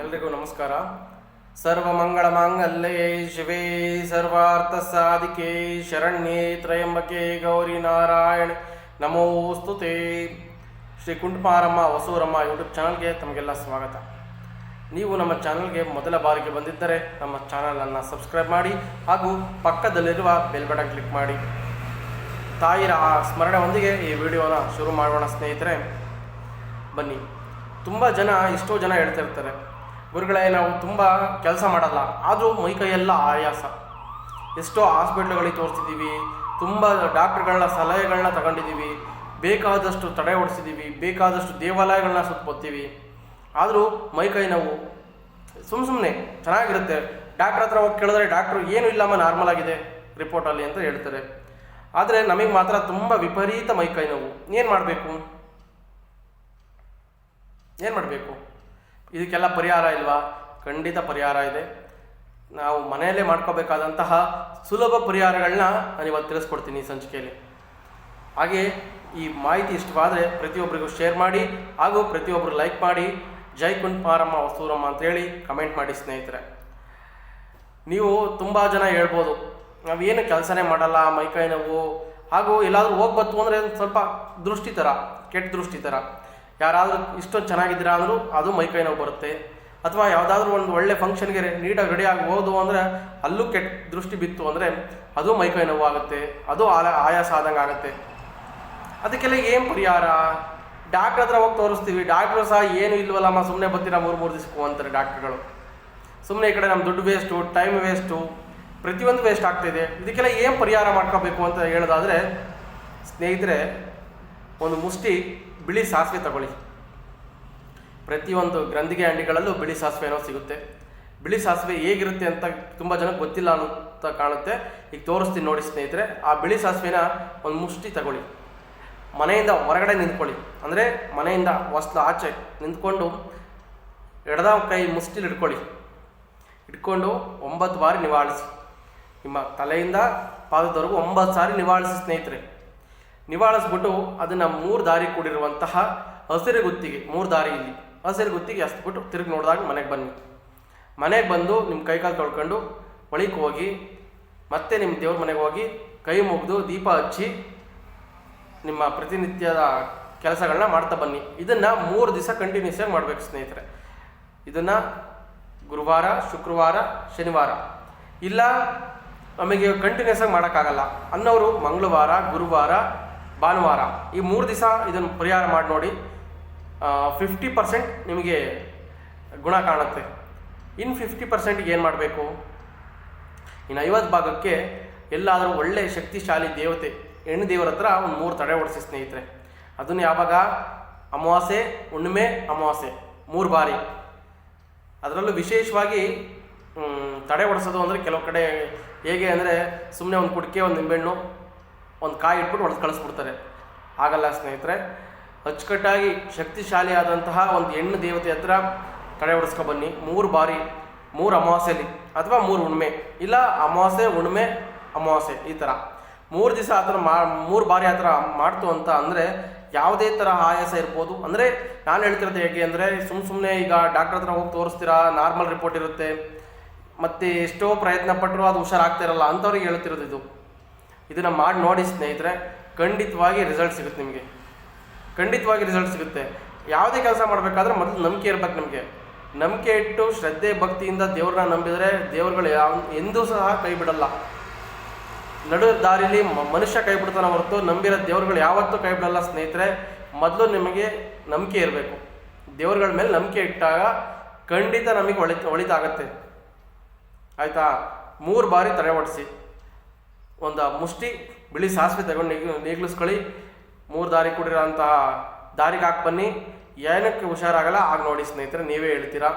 ಎಲ್ರಿಗೂ ನಮಸ್ಕಾರ. ಸರ್ವಮಂಗಳ ಮಾಂಗಲ್ಯೇ ಶಿವೇ, ಸರ್ವಾರ್ಥ ಸಾಧಿಕೆ, ಶರಣ್ಯೇ ತ್ರಯಂಬಕೆ, ಗೌರಿ ನಾರಾಯಣ ನಮೋಸ್ತುತೆ ಶ್ರೀ ಕುಂಟುಮಾರಮ್ಮ ವಸೂರಮ್ಮ ಯೂಟ್ಯೂಬ್ ಚಾನಲ್ಗೆ ತಮಗೆಲ್ಲ ಸ್ವಾಗತ. ನೀವು ನಮ್ಮ ಚಾನಲ್ಗೆ ಮೊದಲ ಬಾರಿಗೆ ಬಂದಿದ್ದರೆ ನಮ್ಮ ಚಾನಲನ್ನು ಸಬ್ಸ್ಕ್ರೈಬ್ ಮಾಡಿ ಹಾಗೂ ಪಕ್ಕದಲ್ಲಿರುವ ಬೆಲ್ ಬಟನ್ ಕ್ಲಿಕ್ ಮಾಡಿ. ತಾಯಿರ ಆ ಸ್ಮರಣೆಯೊಂದಿಗೆ ಈ ವಿಡಿಯೋನ ಶುರು ಮಾಡೋಣ ಸ್ನೇಹಿತರೆ. ಬನ್ನಿ. ತುಂಬ ಜನ ಎಷ್ಟೋ ಜನ ಹೇಳ್ತಿರ್ತಾರೆ. ಗುರುಗಳೇ, ನಾವು ತುಂಬ ಕೆಲಸ ಮಾಡಲ್ಲ. ಆದರೂ ಮೈಕೈಯೆಲ್ಲ ಆಯಾಸ. ಎಷ್ಟೋ ಹಾಸ್ಪಿಟ್ಲ್ಗಳಿಗೆ ತೋರಿಸಿದ್ದೀವಿ. ತುಂಬ ಡಾಕ್ಟ್ರುಗಳನ್ನ, ಸಲಹೆಗಳನ್ನ ತಗೊಂಡಿದ್ದೀವಿ. ಬೇಕಾದಷ್ಟು ತಡೆ ಓಡಿಸಿದ್ದೀವಿ ಬೇಕಾದಷ್ಟು ದೇವಾಲಯಗಳನ್ನ ಸುತ್ತಿವಿ ಆದರೂ ಮೈಕೈ ನೋವು. ಸುಮ್ಮ ಸುಮ್ಮನೆ ಚೆನ್ನಾಗಿರುತ್ತೆ. ಡಾಕ್ಟ್ರ್ ಹತ್ರ ಹೋಗಿ ಕೇಳಿದ್ರೆ ಡಾಕ್ಟ್ರು, ಏನು ಇಲ್ಲಮ್ಮ, ನಾರ್ಮಲ್ ಆಗಿದೆ, ರಿಪೋರ್ಟಲ್ಲಿ ಅಂತ ಹೇಳ್ತಾರೆ. ಆದರೆ ನಮಗೆ ಮಾತ್ರ ತುಂಬ ವಿಪರೀತ ಮೈಕೈ ನೋವು. ಏನು ಮಾಡಬೇಕು? ಏನು ಮಾಡಬೇಕು? ಇದಕ್ಕೆಲ್ಲ ಪರಿಹಾರ ಇಲ್ವಾ? ಖಂಡಿತ ಪರಿಹಾರ ಇದೆ. ನಾವು ಮನೆಯಲ್ಲೇ ಮಾಡ್ಕೋಬೇಕಾದಂತಹ ಸುಲಭ ಪರಿಹಾರಗಳನ್ನ ನಾನು ಇವತ್ತು ತಿಳಿಸ್ಕೊಡ್ತೀನಿ ಈ ಸಂಚಿಕೆಯಲ್ಲಿ. ಹಾಗೆ ಈ ಮಾಹಿತಿ ಇಷ್ಟವಾದರೆ ಪ್ರತಿಯೊಬ್ಬರಿಗೂ ಶೇರ್ ಮಾಡಿ ಹಾಗೂ ಪ್ರತಿಯೊಬ್ಬರು ಲೈಕ್ ಮಾಡಿ. ಜೈ ಕುಂಟ್ಮಾರಮ್ಮ ವಸ್ತೂರಮ್ಮ ಅಂತೇಳಿ ಕಮೆಂಟ್ ಮಾಡಿ ಸ್ನೇಹಿತರೆ. ನೀವು ತುಂಬ ಜನ ಹೇಳ್ಬೋದು, ನಾವೇನು ಕೆಲಸನೇ ಮಾಡಲ್ಲ ಮೈಕೈ ನೋವು, ಹಾಗೂ ಎಲ್ಲಾದರೂ ಹೋಗ್ಬತ್ತು ಅಂದರೆ ಸ್ವಲ್ಪ ದೃಷ್ಟಿ ಥರ, ಕೆಟ್ಟ ದೃಷ್ಟಿ ಥರ. ಯಾರಾದರೂ ಇಷ್ಟೊಂದು ಚೆನ್ನಾಗಿದ್ದೀರಾ ಅಂದರೂ ಅದು ಮೈಕೈ ನೋವು ಬರುತ್ತೆ. ಅಥವಾ ಯಾವುದಾದ್ರೂ ಒಂದು ಒಳ್ಳೆ ಫಂಕ್ಷನ್ಗೆ ನೀಟಾಗಿ ರೆಡಿ ಆಗಿ ಹೋದು ಅಂದರೆ ಅಲ್ಲೂ ಕೆಟ್ಟ ದೃಷ್ಟಿ ಬಿತ್ತು ಅಂದರೆ ಅದು ಮೈಕೈ ನೋವು ಆಗುತ್ತೆ. ಅದು ಆಲ, ಆಯಾಸ ಆದಂಗೆ ಆಗುತ್ತೆ. ಅದಕ್ಕೆಲ್ಲ ಏನು ಪರಿಹಾರ? ಡಾಕ್ಟ್ರ್ ಹತ್ರ ಹೋಗಿ ತೋರಿಸ್ತೀವಿ. ಡಾಕ್ಟ್ರು ಸಹ ಏನು ಇಲ್ವಲ್ಲಮ್ಮ ಸುಮ್ಮನೆ ಬರ್ತೀರಾ ಮೂರು ಮೂರು ದಿವಸಕ್ಕೂ ಅಂತಾರೆ ಡಾಕ್ಟ್ರುಗಳು ಸುಮ್ಮನೆ ಈ ಕಡೆ ನಮ್ಮ ದುಡ್ಡು ವೇಸ್ಟು ಟೈಮ್ ವೇಸ್ಟು ಪ್ರತಿಯೊಂದು ವೇಸ್ಟ್ ಆಗ್ತಿದೆ ಇದಕ್ಕೆಲ್ಲ ಏನು ಪರಿಹಾರ ಮಾಡ್ಕೋಬೇಕು ಅಂತ ಹೇಳೋದಾದರೆ, ಸ್ನೇಹಿತರೆ, ಒಂದು ಮುಷ್ಟಿ ಬಿಳಿ ಸಾಸಿವೆ ತಗೊಳ್ಳಿ. ಪ್ರತಿಯೊಂದು ಗ್ರಂಥಿಗೆ ಅಂಡಿಗಳಲ್ಲೂ ಬಿಳಿ ಸಾಸಿವೆ ಏನೋ ಸಿಗುತ್ತೆ. ಬಿಳಿ ಸಾಸಿವೆ ಹೇಗಿರುತ್ತೆ ಅಂತ ತುಂಬ ಜನಕ್ಕೆ ಗೊತ್ತಿಲ್ಲ ಅಂತ ಕಾಣುತ್ತೆ. ಈಗ ತೋರಿಸ್ತೀನಿ ನೋಡಿ ಸ್ನೇಹಿತರೆ, ಆ ಬಿಳಿ ಸಾಸಿವೆನ ಒಂದು ಮುಷ್ಟಿ ತಗೊಳ್ಳಿ. ಮನೆಯಿಂದ ಹೊರಗಡೆ ನಿಂತ್ಕೊಳ್ಳಿ. ಅಂದರೆ ಮನೆಯಿಂದ ಹೊಸ್ಲು ಆಚೆ ನಿಂತ್ಕೊಂಡು ಎಡದ ಕೈ ಮುಷ್ಟಿಲಿ ಇಟ್ಕೊಳ್ಳಿ. ಇಟ್ಕೊಂಡು ಒಂಬತ್ತು ಬಾರಿ ನಿವಾಳಿಸಿ. ನಿಮ್ಮ ತಲೆಯಿಂದ, ಪಾದದವರೆಗೂ ಒಂಬತ್ತು ಸಾರಿ ನಿವಾಳಿಸಿ ಸ್ನೇಹಿತರೆ. ನಿವಾಳಿಸ್ಬಿಟ್ಟು ಅದನ್ನು ಮೂರು ದಾರಿ ಕೂಡಿರುವಂತಹ ಹಸಿರು ಗುತ್ತಿಗೆ ಮೂರು ದಾರಿ ಇಲ್ಲಿ. ಹಸಿರು ಗುತ್ತಿಗೆ ಹಸ್ಬಿಟ್ಟು ತಿರುಗಿ ನೋಡಿದಾಗ ಮನೆಗೆ ಬನ್ನಿ. ಮನೆಗೆ ಬಂದು ನಿಮ್ಮ ಕೈಕಾಲು ತೊಳ್ಕೊಂಡು ಒಳಿಕ್ ಹೋಗಿ, ಮತ್ತೆ ನಿಮ್ಮ ದೇವ್ರ ಮನೆಗೆ ಹೋಗಿ ಕೈ ಮುಗಿದು ದೀಪ ಹಚ್ಚಿ ನಿಮ್ಮ ಪ್ರತಿನಿತ್ಯದ ಕೆಲಸಗಳನ್ನ ಮಾಡ್ತಾ ಬನ್ನಿ. ಇದನ್ನು ಮೂರು ದಿವಸ ಕಂಟಿನ್ಯೂಸ್ ಆಗಿ ಮಾಡಬೇಕು ಸ್ನೇಹಿತರೆ. ಇದನ್ನು ಗುರುವಾರ, ಶುಕ್ರವಾರ, ಶನಿವಾರ. ಇಲ್ಲ, ನಮಗೆ ಕಂಟಿನ್ಯೂಸ್ ಆಗಿ ಮಾಡೋಕ್ಕಾಗಲ್ಲ. ಅನ್ನೋರು ಮಂಗಳವಾರ, ಗುರುವಾರ ಭಾನುವಾರ. ಈ ಮೂರು ದಿವಸ ಇದನ್ನು ಪರಿಹಾರ ಮಾಡಿ ನೋಡಿ. ಫಿಫ್ಟಿ ಪರ್ಸೆಂಟ್ ನಿಮಗೆ ಗುಣ ಕಾಣುತ್ತೆ. ಇನ್ನು ಫಿಫ್ಟಿ ಪರ್ಸೆಂಟ್ಗೆ ಏನು ಮಾಡಬೇಕು? ಇನ್ನು ಐವತ್ತು ಭಾಗಕ್ಕೆ ಎಲ್ಲಾದರೂ ಒಳ್ಳೆಯ ಶಕ್ತಿಶಾಲಿ ದೇವತೆ, ಹೆಣ್ಣು ದೇವರ ಹತ್ರ ಒಂದು ಮೂರು ತಡೆ ಓಡಿಸಿ ಸ್ನೇಹಿತರೆ. ಅದನ್ನು ಯಾವಾಗ? ಅಮಾವಾಸ್ಯೆ, ಹುಣ್ಣಿಮೆ, ಅಮಾವಾಸ್ಯೆ. ಮೂರು ಬಾರಿ. ಅದರಲ್ಲೂ ವಿಶೇಷವಾಗಿ ತಡೆ ಓಡಿಸೋದು ಅಂದರೆ ಕೆಲವು ಕಡೆ ಹೇಗೆ ಅಂದರೆ ಸುಮ್ಮನೆ ಒಂದು ಕುಡಿಕೆ, ಒಂದು ನಿಂಬೆಹಣ್ಣು ಒಂದು ಕಾಯಿ ಇಟ್ಬಿಟ್ಟು ಹೊಡೆದು ಕಳಿಸ್ಬಿಡ್ತಾರೆ. ಆಗಲ್ಲ ಸ್ನೇಹಿತರೆ, ಅಚ್ಚುಕಟ್ಟಾಗಿ ಶಕ್ತಿಶಾಲಿ ಆದಂತಹ ಒಂದು ಹೆಣ್ಣು ದೇವತೆ ಹತ್ರ ತಡೆ ಹೊಡೆಸ್ಕೊ ಬನ್ನಿ. ಮೂರು ಬಾರಿ, ಮೂರು ಅಮಾವಾಸ್ಯೆಯಲ್ಲಿ ಅಥವಾ ಮೂರು ಹುಣ್ಮೆ, ಇಲ್ಲ ಅಮಾವಾಸ್ಯೆ, ಹುಣ್ಮೆ, ಅಮಾವಾಸ್ಯೆ ಈ ಥರ ಮೂರು ದಿವಸ ಆ ಥರ ಮಾ, ಮೂರು ಬಾರಿ ಆ ಥರ ಮಾಡ್ತು ಅಂತ ಅಂದರೆ ಯಾವುದೇ ಥರ ಆಯಾಸ ಇರ್ಬೋದು. ಅಂದರೆ ನಾನು ಹೇಳ್ತಿರೋದು ಹೇಗೆ ಅಂದರೆ ಸುಮ್ಮ ಸುಮ್ಮನೆ ಈಗ ಡಾಕ್ಟರ್ ಹತ್ರ ಹೋಗಿ ತೋರಿಸ್ತೀರಾ ನಾರ್ಮಲ್ ರಿಪೋರ್ಟ್ ಇರುತ್ತೆ. ಮತ್ತು ಎಷ್ಟೋ ಪ್ರಯತ್ನ ಪಟ್ಟರು ಅದು ಹುಷಾರಾಗ್ತಿರಲ್ಲ ಅಂಥವ್ರಿಗೆ ಹೇಳ್ತಿರೋದು ಇದು. ಇದನ್ನು ಮಾಡಿ ನೋಡಿ ಸ್ನೇಹಿತರೆ, ಖಂಡಿತವಾಗಿ ರಿಸಲ್ಟ್ ಸಿಗುತ್ತೆ ನಿಮಗೆ. ಖಂಡಿತವಾಗಿ ರಿಸಲ್ಟ್ ಸಿಗುತ್ತೆ. ಯಾವುದೇ ಕೆಲಸ ಮಾಡಬೇಕಾದ್ರೆ ಮೊದಲು ನಂಬಿಕೆ ಇರ್ಬೇಕು ನಿಮಗೆ. ನಂಬಿಕೆ ಇಟ್ಟು ಶ್ರದ್ಧೆ, ಭಕ್ತಿಯಿಂದ ದೇವ್ರನ್ನ ನಂಬಿದರೆ ದೇವ್ರುಗಳು ಯಾವ, ಎಂದೂ ಸಹ ಕೈ ಬಿಡಲ್ಲ. ನಡು ದಾರಿಲಿ ಮನುಷ್ಯ ಕೈ ಬಿಡ್ತಾನೆ ಹೊರತು ನಂಬಿರೋ ದೇವ್ರುಗಳು ಯಾವತ್ತೂ ಕೈ ಬಿಡಲ್ಲ ಸ್ನೇಹಿತರೆ. ಮೊದಲು ನಿಮಗೆ ನಂಬಿಕೆ ಇರಬೇಕು. ದೇವ್ರುಗಳ ಮೇಲೆ ನಂಬಿಕೆ ಇಟ್ಟಾಗ ಖಂಡಿತ ನಮಗೆ ಒಳಿತ, ಒಳಿತಾಗತ್ತೆ. ಆಯಿತಾ? ಮೂರು ಬಾರಿ ತಡೆ ಓಡಿಸಿ. ಒಂದು ಮುಷ್ಟಿ ಬಿಳಿ ಸಾಸಿವೆ ತಗೊಂಡು ನೀಗ್ ನೀಗ್ಲಿಸ್ಕೊಳ್ಳಿ. ಮೂರು ದಾರಿ ಕೂಡಿರೋಂತಹ ದಾರಿಗೆ ಹಾಕಿ ಬನ್ನಿ. ಏನಕ್ಕೆ ಹುಷಾರಾಗಲ್ಲ? ಆಗ ನೋಡಿ ಸ್ನೇಹಿತರೆ, ನೀವೇ ಹೇಳ್ತೀರಾ?